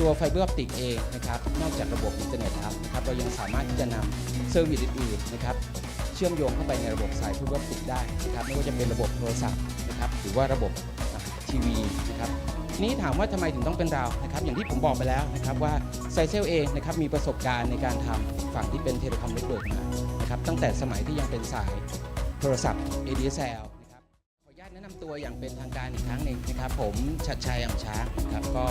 ตัวไฟเบอร์ออปติกเองนะครับนอกจากระบบอินเทอร์เน็ตแล้วนะครับเรายังสามารถที่จะนำเซอร์วิสอื่นๆนะครับเชื่อมโยงเข้าไปในระบบสายไฟเบอร์ออปติกได้นะครับไม่ว่าจะเป็นระบบโทรศัพท์นะครับหรือว่าระบบทีวีนะครับทีนี้ถามว่าทำไมถึงต้องเป็นเรานะครับอย่างที่ผมบอกไปแล้วนะครับว่าไซเซลเองนะครับมีประสบการณ์ในการทำฝั่งที่เป็นเทเลคอมเน็ตเวิร์กมานะครับตั้งแต่สมัยที่ยังเป็นสายโทรศัพท์ ADSL นำตัวอย่างเป็นทางการอีกครั้งหนึ่งนะครับผมชัดชัยอ่ำช้างนะครับก็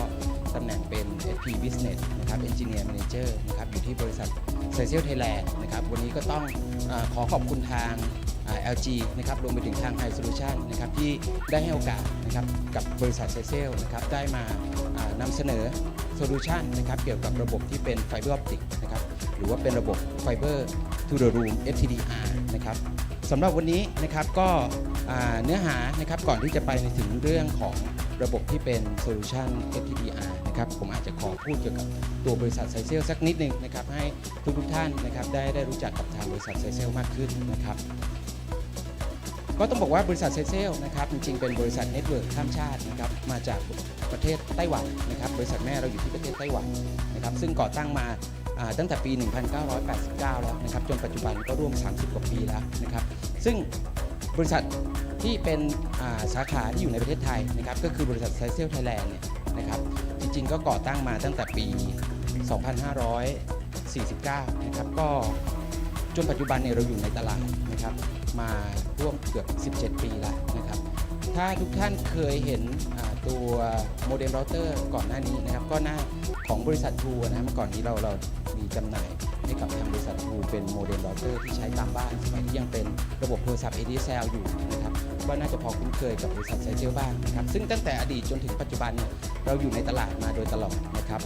ตำแหน่งเป็น SP Business นะครับ Engineer Manager นะครับอยู่ที่บริษัท c i c e l Thailand นะครับวันนี้ก็ต้องอขอขอบคุณทางอ่า LG นะครับรวมไปถึงทาง High Solution นะครับที่ได้ให้โอกาสนะครับกับบริษัท c i c e l นะครับได้มานำเสนอโซลูชันนะครับเกี่ยวกับระบบที่เป็นไฟเบอร์ออปติกนะครับหรือว่าเป็นระบบไฟเบอร์ to the room FTDR นะครับ สำหรับวันนี้นะครับก็เนื้อหานะครับก่อนที่จะไปในถึงเรื่องของระบบที่เป็นโซลูชัน FTDR นะครับผมอาจจะขอพูดเกี่ยวกับตัวบริษัทไซเซลสักนิดหนึ่งนะครับให้ทุกทุกท่านนะครับได้ได้รู้จักกับทางบริษัทไซเซลมากขึ้นนะครับก็ต้องบอกว่าบริษัทไซเซลนะครับจริงๆเป็นบริษัทเน็ตเวิร์กข้ามชาตินะครับมาจากประเทศไต้หวันนะครับบริษัทแม่เราอยู่ที่ประเทศไต้หวันนะครับซึ่งก่อตั้งมา ตั้งแต่ปี 1989 แล้วนะครับจนปัจจุบันก็ร่วม 30 กว่าปีแล้วนะครับ ซึ่งบริษัทที่เป็นาสาขาที่อยู่ในประเทศไทยนะครับก็คือบริษัทไซเซลไทยแลนด์เนี่ยนะครับจริงๆก็ก่อตั้งมาตั้งแต่ปี 2549 นะครับก็จนปัจจุบันเนี่ยเราอยู่ในตลาดนะครับมาร่วมเกือบ 17 ปีแล้วนะครับถ้าทุกท่านเคยเห็นตัวโมเด็มเราเตอร์ก่อนหน้านี้นะครับก็หน้าของบริษัททูนะเมื่อก่อนนี้เราเรา มีจำหน่ายให้กับทางบริษัททูเป็นโมเดลเราเตอร์ที่ใช้ตามบ้านสมัยที่ยังเป็นระบบโทรศัพท์ ADSL อยู่นะครับก็น่าจะพอคุ้นเคยกับบริษัทไซเซลบ้างนะครับซึ่งตั้งแต่อดีตจนถึงปัจจุบันเราอยู่ในตลาดมาโดยตลอดนะครับ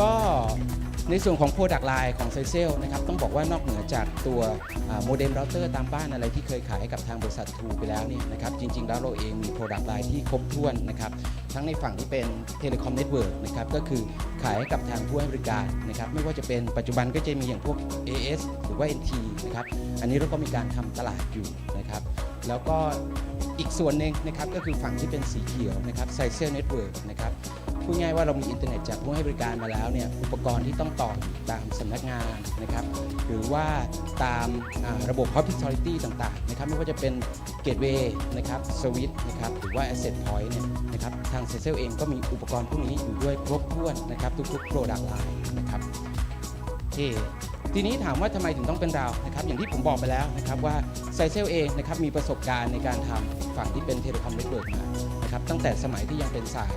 ก็ ในส่วนของ Product Line ของไซเซลนะครับต้องบอกว่านอกเหนือจากตัวโมเด็มเราเตอร์ตามบ้านอะไรที่เคยขายให้กับทางบริษัททูไปแล้วเนี่ยนะครับจริง ๆ แล้วเราเองมี Product Line ที่ครบถ้วนนะครับทั้งในฝั่งที่เป็น Telecom Network นะครับก็คือขายให้กับทางผู้ให้บริการนะครับไม่ว่าจะเป็นปัจจุบันก็จะมีอย่างพวก AS หรือว่า NT นะครับอันนี้เราก็มีการทำตลาดอยู่นะครับแล้วก็อีกส่วนหนึ่งนะครับก็คือฝั่งที่เป็นสีเขียวนะครับ s i c e l Network นะครับ พูดง่ายว่าเรามีอินเทอร์เน็ตจากผู้ให้บริการมาแล้วเนี่ยอุปกรณ์ที่ต้องต่อตามสำนักงานนะครับหรือว่าตามระบบ Hospitality ต่างๆนะครับไม่ว่าจะเป็น Gateway นะครับสวิตนะครับหรือว่า Asset Point เนี่ยนะครับทางเซเซลเองก็มีอุปกรณ์พวกนี้อยู่ด้วยครบถ้วนนะครับทุกๆ Product Line นะครับโอเคทีนี้ถามว่าทำไมถึงต้องเป็นเรานะครับอย่างที่ผมบอกไปแล้วนะครับว่าไซเซลเองนะครับมีประสบการณ์ในการทำฝั่งที่เป็นเทเลคอมเน็ตเวิร์กมานะครับตั้งแต่สมัยที่ยังเป็นสาย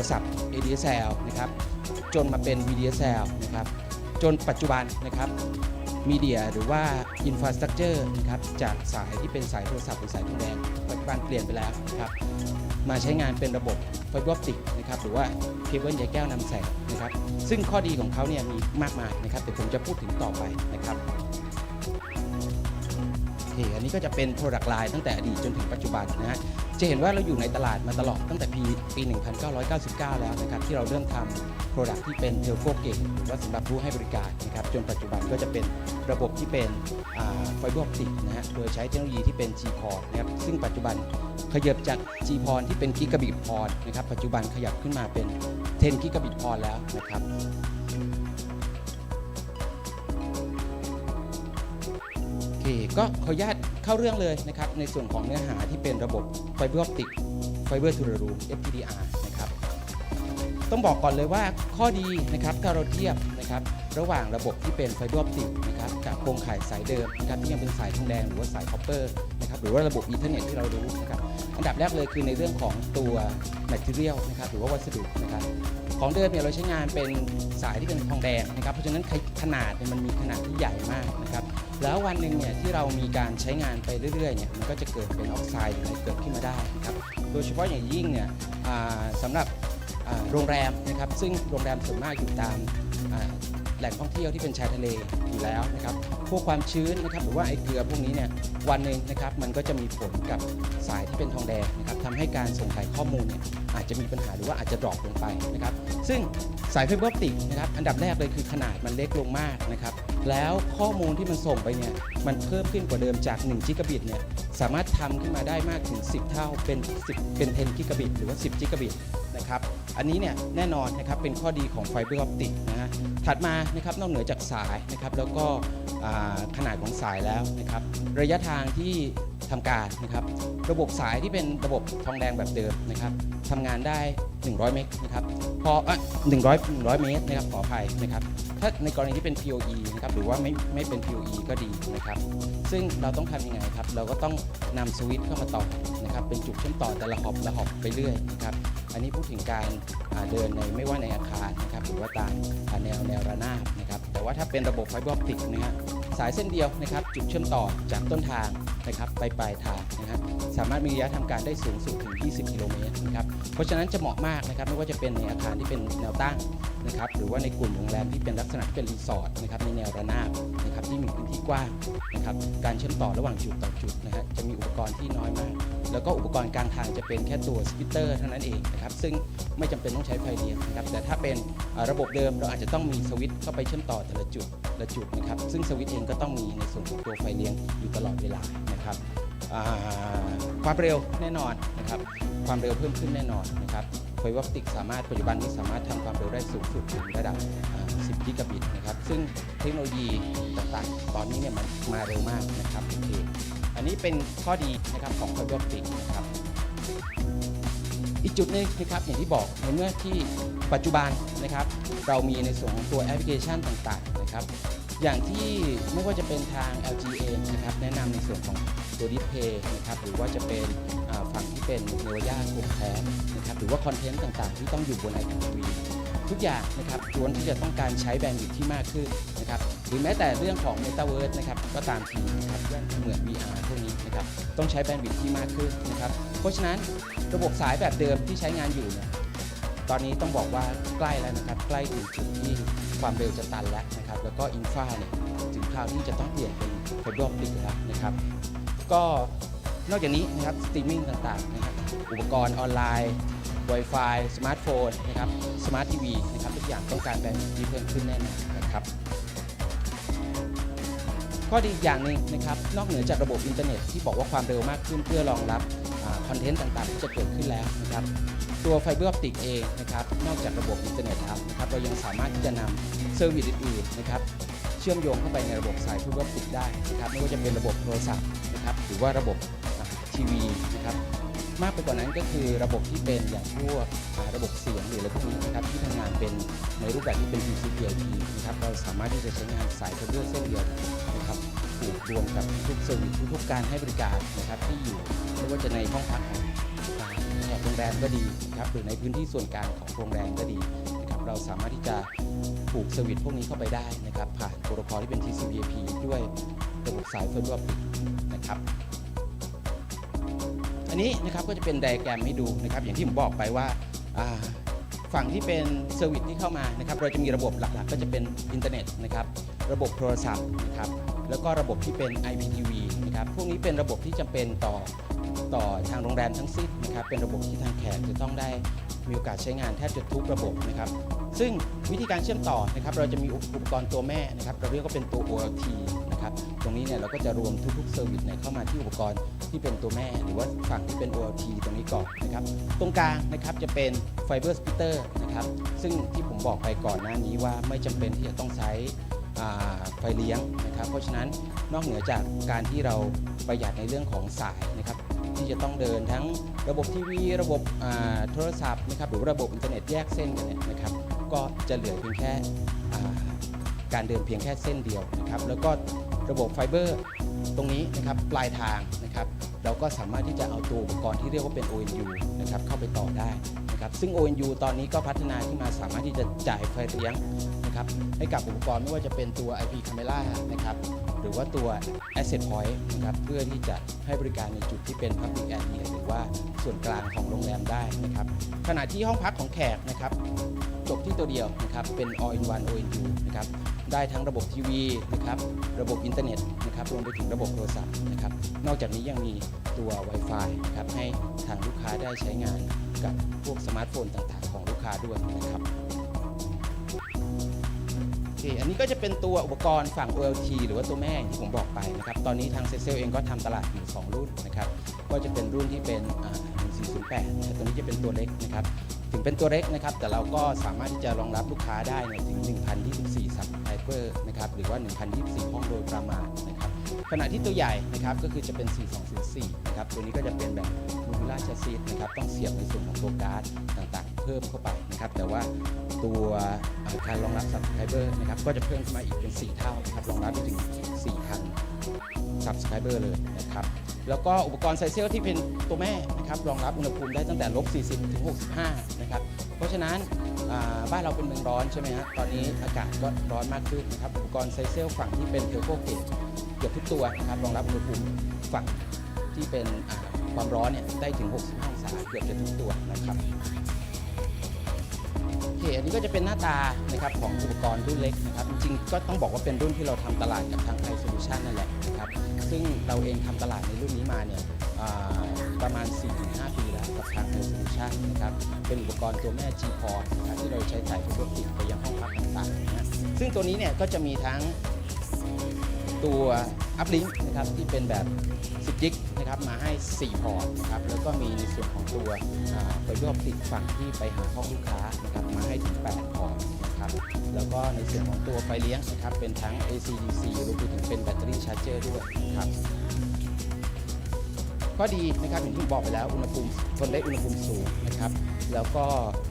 รศัพท์ ADSL นะครับจนมาเป็น VDSL นะครับจนปัจจุบันนะครับมีเดียหรือว่า Infrastructure นะครับจากสายที่เป็นสายโทรศัพท์หรือสายทองแดงปัจจุบันเปลี่ยนไปแล้วนะครับมาใช้งานเป็นระบบไฟเบอร์ออปติกนะครับหรือว่าเคเบิลใยแก้วนำแสงนะครับซึ่งข้อดีของเขาเนี่ยมีมากมายนะครับเดี๋ยวผมจะพูดถึงต่อไปนะครับโอเคอันนี้ก็จะเป็น Product Line ตั้งแต่อดีตจนถึงปัจจุบันนะฮะ จะเห็นว่าเราอยู่ในตลาดมาตลอดตั้งแต่ปีปี 1999 แล้วนะครับที่เราเริ่มทำ Product ที่เป็น Telco Gate หรือว่าสำหรับผู้ให้บริการนะครับจนปัจจุบันก็จะเป็นระบบที่เป็นไฟเบอร์ออปติกนะฮะโดยใช้เทคโนโลยีที่เป็น G-Port นะครับซึ่งปัจจุบันขยับจาก G-Port ที่เป็น Gigabit Port นะครับปัจจุบันขยับขึ้นมาเป็น 10 Gigabit Port แล้วนะครับโอเคก็ขออนุญาต เข้าเรื่องเลยนะครับในส่วนของเนื้อหาที่เป็นระบบไฟเบอร์ออปติกไฟเบอร์ทูเรรู FTDR นะครับต้องบอกก่อนเลยว่าข้อดีนะครับถ้าเราเทียบนะครับระหว่างระบบที่เป็นไฟเบอร์ออปติกนะครับกับโครงข่ายสายเดิมนะครับที่ยังเป็นสายทองแดงหรือว่าสายคอปเปอร์นะครับหรือว่าระบบอีเทอร์เน็ตที่เรารู้นะครับอันดับแรกเลยคือในเรื่องของตัว material นะครับหรือว่าวัสดุนะครับของเดิมเนี่ยเราใช้งานเป็นสายที่เป็นทองแดงนะครับเพราะฉะนั้นขนาดเนี่ยมันมีขนาดที่ใหญ่มากนะครับ แล้ววันหนึ่งเนี่ยที่เรามีการใช้งานไปเรื่อยๆเนี่ยมันก็จะเกิดเป็นออกไซด์อะไรเกิดขึ้นมาได้ครับโดยเฉพาะอย่างยิ่งเนี่ยสำหรับโรงแรมนะครับซึ่งโรงแรมส่วนมากอยู่ตามแหล่งท่องเที่ยวที่เป็นชายทะเลอยู่แล้วนะครับพวกความชื้นนะครับหรือว่าไอเกลือพวกนี้เนี่ยวันหนึ่งนะครับมันก็จะมีผลกับสายที่เป็นทองแดงนะครับทำให้การส่งถ่ายข้อมูลเนี่ยอาจจะมีปัญหาหรือว่าอาจจะดรอปลงไปนะครับซึ่งสายไฟเบอร์ออปติกนะครับอันดับแรกเลยคือขนาดมันเล็กลงมากนะครับ แล้วข้อมูลที่มันส่งไปเนี่ย มันเพิ่มขึ้นกว่าเดิมจาก1 g b บิตเนี่ย สามารถทำขึ้นมาได้มากถึง 10 เท่าเป็น 10 เป็น 10 g b บิตหรือว่า 10 g b บิตนะครับ อันนี้เนี่ยแน่นอนนะครับเป็นข้อดีของไฟเบอร์ออปติกนะฮะ ถัดมานะครับนอกเหนือจากสายนะครับแล้วก็ขนาดของสายแล้วนะครับ ระยะทางที่ ทำการนะครับ ระบบสายที่เป็นระบบทองแดงแบบเดิมนะครับทำงานได้ 100 เมกนะครับพอเอะ100 100 เมตรนะครับขออภัยนะครับ ถ้าในกรณีที่เป็น PoE นะครับหรือว่าไม่ไม่เป็น PoE ก็ดีนะครับ ซึ่งเราต้องทำยังไงครับ เราก็ต้องนำสวิตช์เข้ามาต่อนะครับเป็นจุดเชื่อมต่อแต่ละหอบละหอบไปเรื่อยนะครับอันนี้พูดถึงการเดินในไม่ว่าในอาคารนะครับหรือว่าตามแนวแนวระนาบนะครับแต่ว่าถ้าเป็นระบบไฟเบอร์ออปติกนะฮะสายเส้นเดียวนะครับ จุดเชื่อมต่อจากต้นทาง นะครับไปปลายทางนะฮะสามารถมีระยะทำการได้สูงสุดถึง 20 กิโลเมตรนะครับเพราะฉะนั้นจะเหมาะมากนะครับไม่ว่าจะเป็นในอาคารที่เป็นแนวตั้ง นะครับหรือว่าในกลุ่มโรงแรมที่เป็นลักษณะที่เป็นรีสอร์ทนะครับในแนวระนาบนะครับที่มีพื้นที่กว้างนะครับการเชื่อมต่อระหว่างจุดต่อจุดนะฮะจะมีอุปกรณ์ที่น้อยมาก แล้วก็อุปกรณ์กลางทางจะเป็นแค่ตัวสปิเตอร์เท่านั้นเองนะครับซึ่งไม่จำเป็นต้องใช้ไฟเลี้ยงนะครับแต่ถ้าเป็นระบบเดิมเราอาจจะต้องมีสวิตช์เข้าไปเชื่อมต่อแต่ละจุดละจุดนะครับซึ่งสวิตช์เองก็ต้องมีในส่วนของตัวไฟเลี้ยงอยู่ตลอดเวลานะครับความเร็วแน่นอนนะครับความเร็วเพิ่มขึ้นแน่นอนนะครับ ไฟวัปติกสามารถปัจจุบันนี้สามารถทำความเร็วได้สูงสุดถึงระดับ 10 กิกะบิตนะครับ ซึ่งเทคโนโลยีต่างๆ ตอนนี้เนี่ยมันมาเร็วมากนะครับโอเคอันนี้เป็นข้อดีนะครับของไฟเบอร์ออปติกนะครับอีกจุดหนึงนะครับอย่างที่บอกในเมื่อที่ปัจจุบันนะครับเรามีในส่วนของตัวแอปพลิเคชันต่างๆนะครับอย่างที่ไม่ว่าจะเป็นทาง LG เองนะครับแนะนำในส่วนของตัวดิสเพย์นะครับหรือว่าจะเป็น ฝั่งที่เป็นเนวย่ากลุ่มแท้นะครับหรือว่าคอนเทนต์ต่างๆ ที่ต้องอยู่บน IPTV ทุกอย่างนะครับล้วนที่จะต้องการใช้แบนด์วิดที่มากขึ้นนะครับหรือแม้แต่เรื่องของ Metaverse นะครับก็ตามทีนะครับเหมือน VR พวกนี้นะครับต้องใช้แบนด์วิดที่มากขึ้นนะครับเพราะฉะนั้นระบบสายแบบเดิมที่ใช้งานอยู่เนี่ยตอนนี้ต้องบอกว่าใกล้แล้วนะครับใกล้ถึงจุดที่ความเร็วจะตันแล้วนะครับแล้วก็อินฟาเนี่ยถึงคราวที่จะต้องเปลี่ยนเป็นไฟเบอร์ออปติกแล้วนะครับก็ นอกจากนี้นะครับสตรีมมิ่งต่างๆนะครับอุปกรณ์ออนไลน์ Wi-Fi สมาร์ทโฟนนะครับสมาร์ททีวีนะครับทุกอย่างต้องการแบนด์วิดที่เพิ่มขึ้นแน่นอนนะครับข้อดีอีกอย่างหนึ่งนะครับนอกเหนือจากระบบอินเทอร์เน็ตที่บอกว่าความเร็วมากขึ้นเพื่อรองรับคอนเทนต์ต่างๆ ที่จะเกิดขึ้นแล้วนะครับตัวไฟเบอร์ออปติกเองนะครับนอกจากระบบอินเทอร์เน็ตแล้วนะครับเรายังสามารถที่จะนำเซอร์วิสอื่นๆนะครับเชื่อมโยงเข้าไปในระบบสายไฟเบอร์ออปติกได้นะครับไม่ว่าจะเป็นระบบโทรศัพท์นะครับหรือว่าระบบ ทีวีนะครับมากไปกว่านั้นก็คือระบบที่เป็นอย่างพวกระบบเสียงหรืออะไรพวกนี้นะครับที่ทำงานเป็นในรูปแบบที่เป็น TCP/IP นะครับเราสามารถที่จะใช้งานสายไฟเบอร์เส้นเดียวนะครับผูกรวมกับทุกเซอร์วิสทุกการให้บริการนะครับที่อยู่ไม่ว่าจะในห้องพักของโรงแรมก็ดีนะครับหรือในพื้นที่ส่วนกลางของโรงแรมก็ดีนะครับเราสามารถที่จะผูกเซอร์วิสพวกนี้เข้าไปได้นะครับผ่านโปรโตคอลที่เป็น TCP/IP ด้วยระบบสายไฟเบอร์ออปติกนะครับ อันนี้นะครับก็จะเป็นไดอะแกรมให้ดูนะครับอย่างที่ผมบอกไปว่าฝั่งที่เป็นเซอร์วิสที่เข้ามานะครับเราจะมีระบบหลักๆ ก็จะเป็นอินเทอร์เน็ตนะครับระบบโทรศัพท์นะครับแล้วก็ระบบที่เป็น IPTV นะครับพวกนี้เป็นระบบที่จำเป็นต่อต่อทางโรงแรมทั้งสิ้นนะครับเป็นระบบที่ทางแขกจะต้องได้มีโอกาสใช้งานแทบจะทุกระบบนะครับซึ่งวิธีการเชื่อมต่อนะครับเราจะมีอุปกรณ์ตัวแม่นะครับเราเรียกว่าเป็นตัว OLT นะครับ ตรงนี้เนี่ยเราก็จะรวมทุกๆเซอร์วิสเนี่ยเข้ามาที่อุปกรณ์ที่เป็นตัวแม่ หรือว่าฝั่งที่เป็น OLT ตรงนี้ก่อนนะครับ ตรงกลางนะครับจะเป็นไฟเบอร์สปิเตอร์นะครับ ซึ่งที่ผมบอกไปก่อนหน้านี้ว่าไม่จำเป็นที่จะต้องใช้ไฟเลี้ยงนะครับ เพราะฉะนั้นนอกเหนือจากการที่เราประหยัดในเรื่องของสายนะครับที่จะต้องเดินทั้งระบบทีวี ระบบโทรศัพท์นะครับหรือระบบอินเทอร์เน็ตแยกเส้นกันเนี่ยนะครับ ก็จะเหลือเพียงแค่การเดินเพียงแค่เส้นเดียวนะครับแล้วก็ ระบบไฟเบอร์ตรงนี้นะครับปลายทางนะครับเราก็สามารถที่จะเอาตัวอุปกรณ์ที่เรียกว่าเป็น ONU นะครับเข้าไปต่อได้นะครับซึ่ง ONU ตอนนี้ก็พัฒนาขึ้นมาสามารถที่จะจ่ายไฟเลี้ยง นะครับให้กับอุปกรณ์ไม่ว่าจะเป็นตัว IP Camera นะครับหรือว่าตัว Asset Point นะครับเพื่อที่จะให้บริการในจุดที่เป็น Public Area หรือว่าส่วนกลางของโรงแรมได้นะครับขณะที่ห้องพักของแขกนะครับจบที่ตัวเดียวนะครับเป็น All in One ONU นะครับได้ทั้งระบบทีวีนะครับระบบอินเทอร์เน็ตนะครับรวมไปถึงระบบโทรศัพท์นะครับนอกจากนี้ยังมีตัว Wi-Fi นะครับให้ทางลูกค้าได้ใช้งานกับพวกสมาร์ทโฟนต่างๆ ของลูกค้าด้วยนะครับ อเคอันนี้ก็จะเป็นตัวอุปกรณ์ฝั่ง OLT หรือว่าตัวแม่ที่ผมบอกไปนะครับ ตอนนี้ทางเซเซลเองก็ทำตลาดอยู่ 2 รุ่นนะครับ ก็จะเป็นรุ่นที่เป็น 1408นะครับตัวนี้จะเป็นตัวเล็กนะครับ ถึงเป็นตัวเล็กนะครับ แต่เราก็สามารถที่จะรองรับลูกค้าได้เนี่ยถึง 1,024 subscriber นะครับ หรือว่า 1,024 ห้องโดยประมาณนะครับ ขณะที่ตัวใหญ่นะครับก็คือจะเป็น 4204 นะครับ ตัวนี้ก็จะเป็นแบบมูลล่าชาซีนะครับ ต้องเสียบในส่วนของตัวการ์ดต่างๆ เพิ่มเข้าไปนะครับ แต่ว่า ตัวอ่อการรองรับ subscriber นะครับก็จะเพิ่มขึ้นมาอีกเป็น 4 เท่านะครับรองรับได้ถึง 4,000 subscriber เลยนะครับแล้วก็อุปกรณ์ไซเซลที่เป็นตัวแม่นะครับรองรับอุณหภูมิได้ตั้งแต่ลบ 40 ถึง 65 นะครับ เพราะฉะนั้นบ้านเราเป็นเมืองร้อนใช่ไหมฮะตอนนี้อากาศก็ร้อนมากขึ้นนะครับอุปกรณ์ไซเซลฝั่งที่เป็นเทลโคเกตเกือบทุกตัวนะครับรองรับอุณหภูมิฝั่งที่เป็นความร้อนเนี่ยได้ถึง 65 องศาเกือบจะทุกตัวนะครับ เคอันนี้ก็จะเป็นหน้าตานะครับของอุปกรณ์รุ่นเล็กนะครับ จริงๆ ก็ต้องบอกว่าเป็นรุ่นที่เราทำตลาดกับทางไทยโซลูชันนั่นแหละนะครับ ซึ่งเราเองทำตลาดในรุ่นนี้มาเนี่ยประมาณ 4-5 ปีแล้วกับทางไทยโซลูชันนะครับ เป็นอุปกรณ์ตัวแม่ G p o r นะครับที่เราใช้จ่ายไฟเบอร์ติดไปยังห้องพักต่างๆนะซึ่งตัวนี้เนี่ยก็จะมีทั้งตัว อัพลิงก์นะครับที่เป็นแบบ 10จิกนะครับมาให้ 4 พอร์ตนะครับแล้วก็มีในส่วนของตัวไฟเบอร์ออปติกฝั่งที่ไปหาห้องลูกค้านะครับมาให้ถึง 8 พอร์ตนะครับแล้วก็ในส่วนของตัวไฟเลี้ยงนะครับเป็นทั้ง AC DC รวมไปถึงเป็นแบตเตอรี่ชาร์จเจอร์ด้วยนะครับก็ดีนะครับอย่างที่บอกไปแล้วอุณหภูมิทนได้อุณหภูมิสูงนะครับ แล้วก็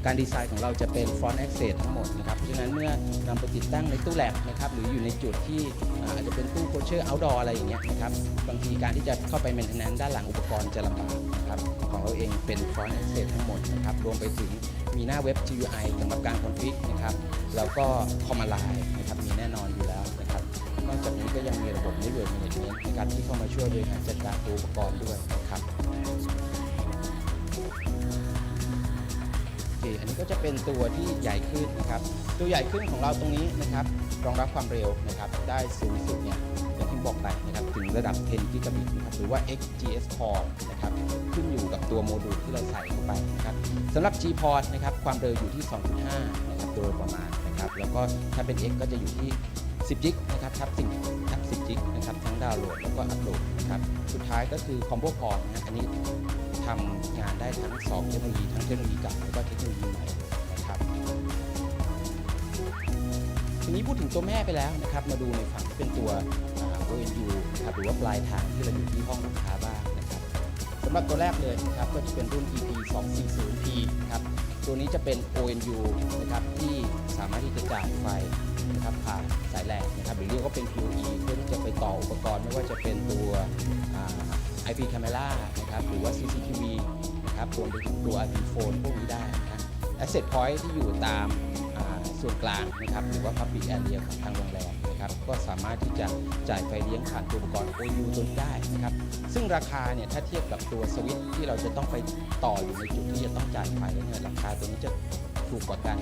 การดีไซน์ของเราจะเป็นฟอนต์ a อ c เซสทั้งหมดนะครับ เพราะฉะนั้นเมื่อนำไปติดตั้งในตู้แลบนะครับหรืออยู่ในจุดที่อาจจะเป็นตู้โคเชอร์ o อ t ดอร์อะไรอย่างเงี้ยนะครับบางทีการที่จะเข้าไป m ม i เทนแนนด้านหลังอุปกรณ์จะลำบากนะครับของเราเองเป็นฟอนต์ a อ c เซสทั้งหมดนะครับรวมไปถึงมีหน้าเว็บ GUI สำหรับการคอนฟิกนะครับแล้วก็คอมมานไลน์นะครับมีแน่นอนอยู่แล้วนะครับนอกจากนี้ก็ยังมีระบบ Network Management ในการที่เข้ามาช่วยบริหารจัดการตัวอุปกรณ์ด้วยนะครับ เคอันนี้ก็จะเป็นตัวที่ใหญ่ขึ้นนะครับ ตัวใหญ่ขึ้นของเราตรงนี้นะครับรองรับความเร็วนะครับ ได้สูงสุดเนี่ยอย่างที่บอกไปนะครับถึงระดับ 10 กิกะบิตนะครับหรือว่า XGS Core นะครับขึ้นอยู่กับตัวโมดูลที่เราใส่เข้าไปนะครับสำหรับ G Port นะครับความเร็วอยู่ที่ 2.5 นะครับโดยประมาณนะครับ แล้วก็ถ้าเป็น X ก็จะอยู่ที่ 10 กิกนะครับทับสิ่งทับ10 กิกนะครับทั้งดาวน์โหลดแล้วก็อัปโหลดนะครับสุดท้ายก็คือ Combo Port นะอันนี้ ทำงานได้ทั้ง2เทคโนโลยีทั้งเทคโนโลยีเก่าแล้วก็เทคโนโลยีใหม่นะครับทีนี้พูดถึงตัวแม่ไปแล้วนะครับมาดูในฝั่งที่เป็นตัว ONU นะครับหรือว่าปลายทางที่เราอยู่ที่ห้องลูกค้าบ้างนะครับสำหรับตัวแรกเลยนะครับก็จะเป็นรุ่น EP 2 4 0 P นะครับตัวนี้จะเป็น ONU นะครับที่สามารถที่จะจ่ายไฟนะครับผ่านสายแลนนะครับหรือเรียกว่าเป็น PoE เพื่อที่จะไปต่ออุปกรณ์ไม่ว่าจะเป็นตัว IP camera นะครับหรือว่า CCTV นะครับรวมไปถึงตัว IP phone พวกนี้ได้นะ Asset point ที่อยู่ตามส่วนกลางนะครับหรือว่า Public Area ของทางโรงแรมนะครับก็สามารถที่จะจ่ายไฟเลี้ยงผ่านตัวอุปกรณ์ OU ตัวนี้ได้นะครับซึ่งราคาเนี่ยถ้าเทียบกับตัวสวิตช์ที่เราจะต้องไปต่ออยู่ในจุดที่จะต้องจ่ายไฟแล้วเนี่ยราคาตัวนี้จะ ถูกกว่ากัน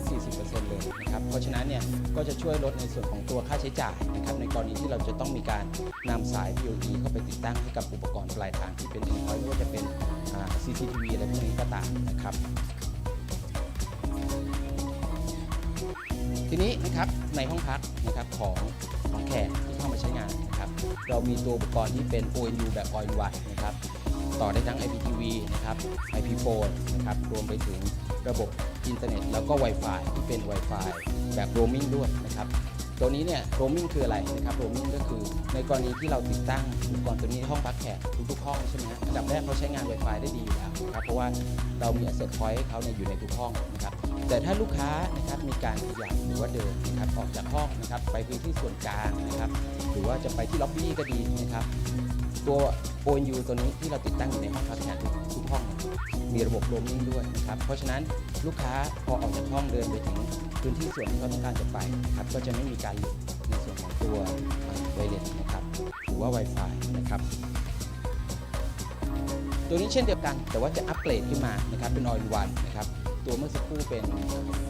30-40%เลยนะครับ เพราะฉะนั้นเนี่ยก็จะช่วยลดในส่วนของตัวค่าใช้จ่ายนะครับในกรณีที่เราจะต้องมีการนำสาย PoE เข้าไปติดตั้งให้กับอุปกรณ์ปลายทางที่เป็น endpoint ไม่ว่าจะเป็น CCTV อะไรพวกนี้ก็ตามนะครับทีนี้นะครับในห้องพักนะครับของของแขกที่เข้ามาใช้งานนะครับเรามีตัวอุปกรณ์ที่เป็น ONU แบบ All in One นะครับ ต่อได้ทั้ง IPTV นะครับ IP phone นะครับรวมไปถึงระบบอินเทอร์เน็ตแล้วก็ Wi-Fi ที่เป็น Wi-Fi แบบ roaming ด้วยนะครับตัวนี้เนี่ย roaming คืออะไรนะครับ roaming ก็คือในกรณีที่เราติดตั้งอุปกรณ์ตัวนี้ห้องพักแขกทุกๆห้องใช่ไหมอันดับแรกเขาใช้งาน Wi-Fi ได้ดีอยู่แล้วนะครับเพราะว่าเรามี asset point ให้เขาเนี่ยอยู่ในทุกห้องนะครับแต่ถ้าลูกค้านะครับมีการขยับหรือว่าเดินนะครับออกจากห้องนะครับไปพื้นที่ส่วนกลางนะครับหรือว่าจะไปที่ล็อบบี้ก็ดีนะครับ ตัว ONU ตัวนี้ที่เราติดตั้งอยู่ในห้องพักแขกทุกทุกห้องมีระบบโรมมิ่งด้วยนะครับเพราะฉะนั้นลูกค้าพอออกจากห้องเดินไปถึงพื้นที่ส่วนที่เขาต้องการจะไปนะครับก็จะไม่มีการหลุดในส่วนของตัวไวเลสนะครับหรือว่า Wi-Fi นะครับตัวนี้เช่นเดียวกัน แต่ว่าจะอัปเกรดขึ้นมานะครับเป็น All in One นะครับตัวเมื่อสักครู่เป็น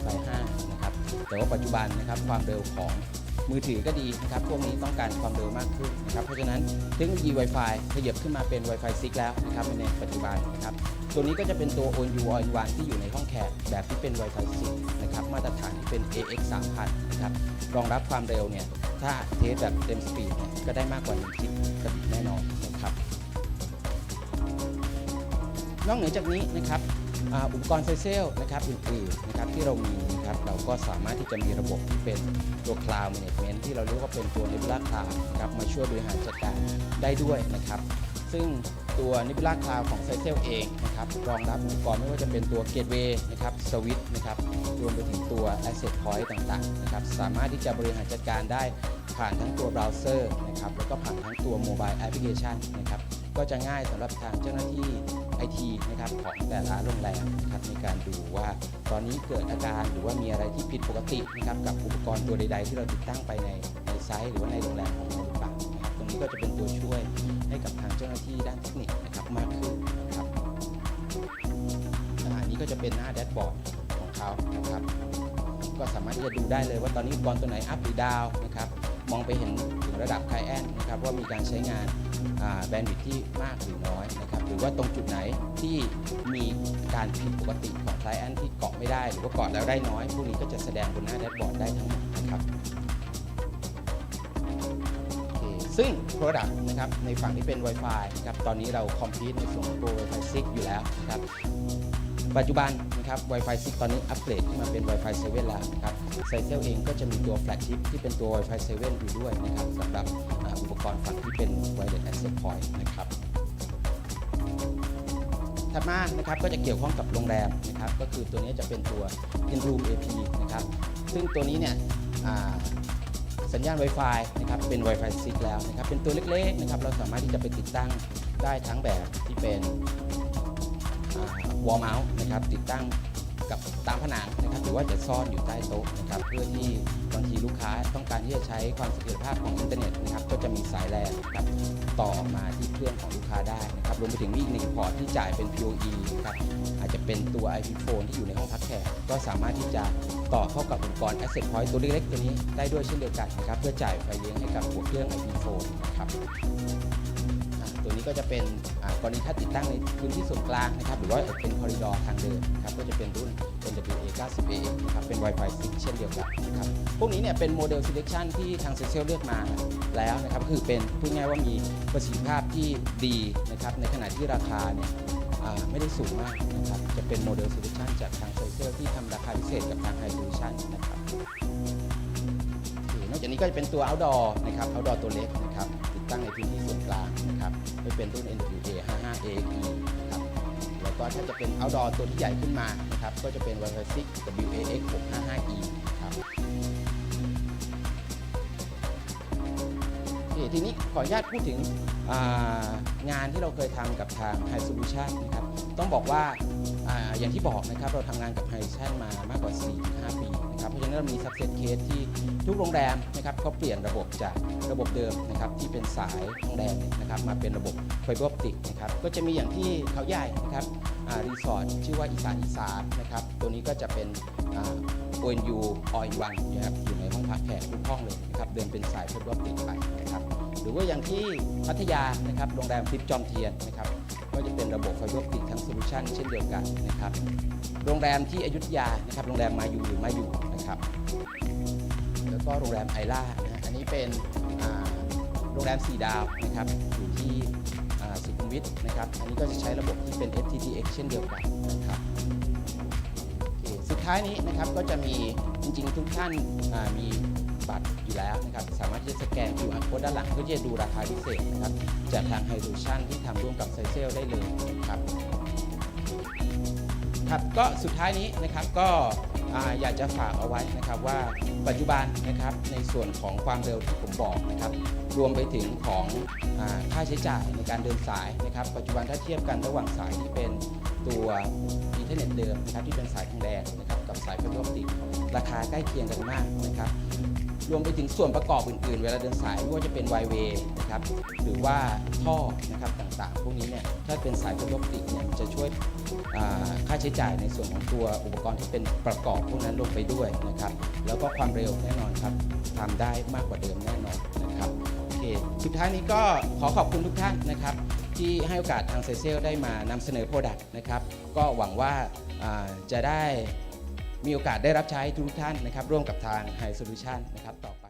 สาย5นะครับแต่ว่าปัจจุบันนะครับความเร็วของ มือถือก็ดีนะครับ พวกนี้ต้องการความเร็วมากขึ้นนะครับ เพราะฉะนั้นเทคโนโลยี Wi-Fi ขยับขึ้นมาเป็น Wi-Fi 6 แล้วนะครับในปัจจุบันนะครับ ตัวนี้ก็จะเป็นตัว ONU All in One ที่อยู่ในห้องแขกแบบที่เป็น Wi-Fi 6 นะครับ มาตรฐานที่เป็น AX 3000นะครับ รองรับความเร็วเนี่ย ถ้าเทสแบบเต็มสปีดเนี่ยก็ได้มากกว่า1กิกะบิตแน่นอนนะครับ นอกเหนือจากนี้นะครับ อุปกรณ์ไฟเซลนะครับอื่นๆนะครับที่เรามีนะครับเราก็สามารถที่จะมีระบบเป็นตัว Cloud Management ที่เราเรียกว่าเป็นตัว Nebula Cloud นะครับมาช่วยบริหารจัดการได้ด้วยนะครับ ซึ่งตัว Nebula Cloud ของ s i เซลเองนะครับรองรับอุปกรณ์ไม่ว่าจะเป็นตัว Gateway นะครับ Switch นะครับรวมไปถึงตัว Asset Point ต่างๆนะครับสามารถที่จะบริหารจัดการได้ผ่านทั้งตัวเบราว์เซอร์นะครับแล้วก็ผ่านทั้งตัว Mobile Application นะครับก็จะง่ายสำหรับทางเจ้าหน้าที่ IT นะครับของแต่ละโรงแรมนะครับในการดูว่าตอนนี้เกิดอาการหรือว่ามีอะไรที่ผิดปกตินะครับกับอุปกรณ์ตัวใด ๆ ที่เราติดตั้งไปในในไซต์หรือว่าในโรงแรมของเราหรือเปล่านะครับตรงนี้ก็จะเป็นตัวช่วยให้กับทางเจ้าหน้าที่ด้านเทคนิคนะครับมากขึ้นนะครับอันนี้ก็จะเป็นหน้าแดชบอร์ดของเขานะครับก็สามารถที่จะดูได้เลยว่าตอนนี้อุปกรณ์ตัวไหนอัพหรือดาวนะครับมองไปเห็นถึงระดับไคลแอนนะครับว่ามีการใช้งาน แบนด์วิดที่มากหรือน้อยนะครับหรือว่าตรงจุดไหนที่มีการผิดปกติของไคลแอนที่เกาะไม่ได้ หรือว่าเกาะแล้วได้น้อย พวกนี้ก็จะแสดงบนหน้าแดชบอร์ดได้ทั้งหมดนะครับโอเคซึ่ง Product นะครับในฝั่งที่เป็น Wi-Fi นะครับตอนนี้เราคอมพิวในส่วนของตัว Wi-Fi 6 อยู่แล้วนะครับ ปัจจุบันนะครับ Wi-Fi 6 ตอนนี้อัปเกรดขึ้นมาเป็น Wi-Fi 7 แล้วนะครับไซเซลเองก็จะมีตัวแฟลกชิพที่เป็นตัว Wi-Fi 7 อยู่ด้วยนะครับสำหรับอุปกรณ์ฝั่งที่เป็น Wireless Access Point นะครับถัดมานะครับก็จะเกี่ยวข้องกับโรงแรมนะครับก็คือตัวนี้จะเป็นตัว In Room AP นะครับซึ่งตัวนี้เนี่ยสัญญาณ Wi-Fi นะครับเป็น Wi-Fi 6 แล้วนะครับเป็นตัวเล็กๆนะครับเราสามารถที่จะไปติดตั้งได้ทั้งแบบที่เป็น วอลเมาส์นะครับติดตั้งกับตามผนังนะครับหรือว่าจะซ่อนอยู่ใต้โต๊ะนะครับเพื่อที่บางทีลูกค้าต้องการที่จะใช้ความเสถียรภาพของอินเทอร์เน็ตนะครับก็จะมีสายแลนนะครับต่อออกมาที่เครื่องของลูกค้าได้นะครับรวมไปถึงมีอีกหนึ่งพอร์ตที่จ่ายเป็น PoE นะครับอาจจะเป็นตัว IP phone ที่อยู่ในห้องพักแขกก็สามารถที่จะต่อเข้ากับอุปกรณ์ Asset Point ตัวเล็กๆตัวนี้ได้ด้วยเช่นเดียวกันนะครับเพื่อจ่ายไฟเลี้ยงให้กับหัวเครื่อง IP phone นะครับ ก็จะเป็นกรณีถ้าติดตั้งในพื้นที่ส่วนกลางนะครับหรือว่าเป็นคอริดอร์ทางเดินครับก็จะเป็นรุ่น NWA 90A ครับเป็น Wi-Fi 6 เช่นเดียวกันนะครับพวกนี้เนี่ยเป็นโมเดล selection ที่ทางเซเซลเลือกมาแล้วนะครับคือเป็นพูดง่ายว่ามีประสิทธิภาพที่ดีนะครับในขณะที่ราคาเนี่ยไม่ได้สูงมากนะครับจะเป็นโมเดล selection จากทางเซเซลที่ทำราคาพิเศษกับทาง High Solution นะครับนอกจากนี้ก็จะเป็นตัว outdoor นะครับ outdoor ตัวเล็กนะครับ ตั้งในพื้นที่ส่วนกลางนะครับโดยเป็นรุ่น NWA 55AE นะครับแล้วก็ถ้าจะเป็น outdoor ตัวที่ใหญ่ขึ้นมานะครับก็จะเป็น Wi-Fi 6 WAX 655E ครับทีนี้ขออนุญาตพูดถึงางานที่เราเคยทำกับทาง High Solution นะครับต้องบอกว่า อย่างที่บอกนะครับเราทำงานกับ High Solution มามากกว่า 4-5 ปีนะครับเพราะฉะนั้นเรามี success case ที่ทุกโรงแรมนะครับเขาเปลี่ยนระบบจากระบบเดิมนะครับที่เป็นสายทองแดงนะครับมาเป็นระบบไฟเบอร์ออปติกนะครับก็จะมีอย่างที่เขาใหญ่นะครับรีสอร์ทชื่อว่าอีสานอีสานนะครับตัวนี้ก็จะเป็นอ่า ONU All in One นะครับอยู่ในห้องพักแขกทุกห้องเลยนะครับเดินเป็นสายไฟเบอร์ออปติกไปนะครับ รือว่าอย่างที่พัทยานะครับโรงแรมทิพย์จอมเทียนนะครับก็จะเป็นระบบไฟเบอร์ออปติกทั้งโซลูชันเช่นเดียวกันนะครับโรงแรมที่อยุธยานะครับโรงแรมมาอยู่หรือมาอยู่นะครับแล้วก็โรงแรมไอล่านะอันนี้เป็นโรงแรม 4 ดาวนะครับอยู่ที่สุขุมวิทนะครับอันนี้ก็จะใช้ระบบที่เป็น FTTX เช่นเดียวกันนะครับสุดท้ายนี้นะครับก็จะมีจริงๆ ทุกท่านมี บัตรอยู่แล้วนะครับ สามารถที่จะสแกน QR code ด้านหลังเพื่อที่จะดูราคาพิเศษนะครับ จากทางไฮ o ูชันที่ทำร่วมกับไซเซลได้เลยครับครับก็สุดท้ายนี้นะครับก็ออยากจะฝากเอาไว้นะครับว่าปัจจุบันนะครับในส่วนของความเร็วที่ผมบอกนะครับรวมไปถึงของอค่าใช้จ่ายในการเดินสายนะครับ ปัจจุบันถ้าเทียบกันระหว่างสายที่เป็นตัวอินเทอร์เน็ตเดิมนะครับที่เป็นสายทองแดงนะครับ สายไฟเบอร์ออปติกราคาใกล้เคียงกันมากนะครับรวมไปถึงส่วนประกอบอื่นๆ เวลาเดินสายไม่ว่าจะเป็นไวเวย์นะครับหรือว่าท่อนะครับต่างๆ พวกนี้เนี่ยถ้าเป็นสายไฟเบอร์ออปติกเนี่ยจะช่วยค่าใช้จ่ายในส่วนของตัวอุปกรณ์ที่เป็นประกอบพวกนั้นลงไปด้วยนะครับแล้วก็ความเร็วแน่นอนครับทำได้มากกว่าเดิมแน่นอนนะครับโอเคสุดท้ายนี้ก็ขอขอบคุณทุกท่านนะครับที่ให้โอกาสทางเซเซลได้มานำเสนอโปรดักต์นะครับ ก็หวังว่าจะได้ มีโอกาสได้รับใช้ทุกท่านนะครับร่วมกับทาง High Solution นะครับต่อไป